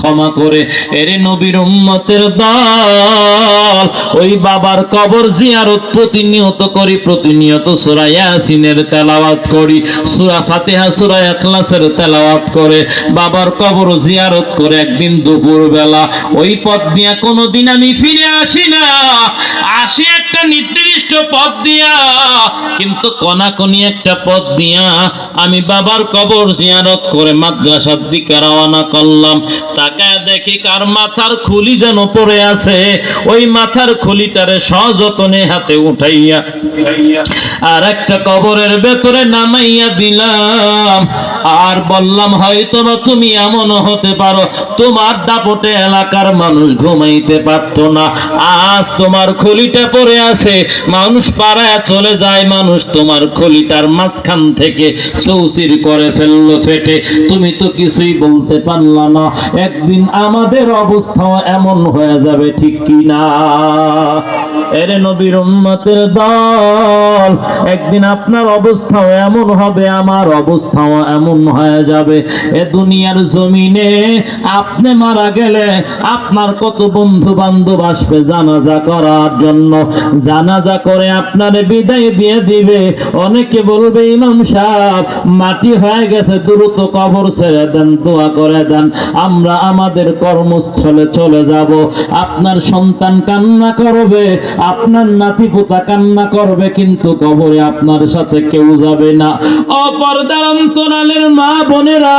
ক্ষমা করে। এরে নবীর উম্মতের দল, ওই বাবার কবর জিয়ারত প্রতিনিয়ত করি, প্রতিনিয়ত সূরা ইয়াসিনের তেলাওয়াত করি, সূরা ফাতিহা, সূরা ইখলাসের তেলাওয়াত করে, বাবার কবর জিয়ারত করে একদিন দুপুর বেলা ওই পথ দিয়া কোনোদিন আমি ফিরে আসি না। আসি একটা নির্দিষ্ট পথ দিয়া, কিন্তু কনাকনি একটা পথ দিয়া আমি বাবার কবর জিয়ারত করে মাদ্রাসার দিকে রওনা করলাম। তাকায় দেখি কার মাথার খুলি যেন পড়ে আছে। ওই মাথার খুলিটারে সযতনে হাতে উঠাইয়া আর একটা কবরের ভেতরে নামাইয়া দিলাম। আর বললাম, হয়তো বা তুমি এমন হতে পারো, তোমার দাপটে এলাকার মানুষ ঘুমাইতে পারতো না। আজ তোমার খলিটা পড়ে আছে, মানুষ পাড়ায় চলে যায়, মানুষ তোমার খলিটার মাঝখান থেকে চৌচির করে ফেলল ফেটে। তুমি তো কিছুই বলতে পারলা না। একদিন আমাদের অবস্থা এমন হয়ে যাবে ঠিক কিনা? এরে নবীর উম্মতের দল। একদিন আপনার অবস্থাও এমন হবে, আমার অবস্থাও এমন হয়ে যাবে। এ দুনিয়ার জমিনে আপনি মারা গেলে আপনার কত বন্ধু বান্ধব আসবে জানাজা করার জন্য। জানাজা করে আপনার বিদায় দিয়ে দিবে। অনেকে বলবে, ইমাম সাহেব, মাটি হয়ে গেছে, দ্রুত কবর ছেড়ে দেন, দোয়া করে দেন। আমরা আমাদের কর্মস্থলে চলে যাব। আপনার সন্তান কান্না করবে, আপনার নাতি পোতা কান্না করবে কিন্তু কবরে আপনার সাথে কেউ যাবে না। অপরদার অন্তরালের মা বোনেরা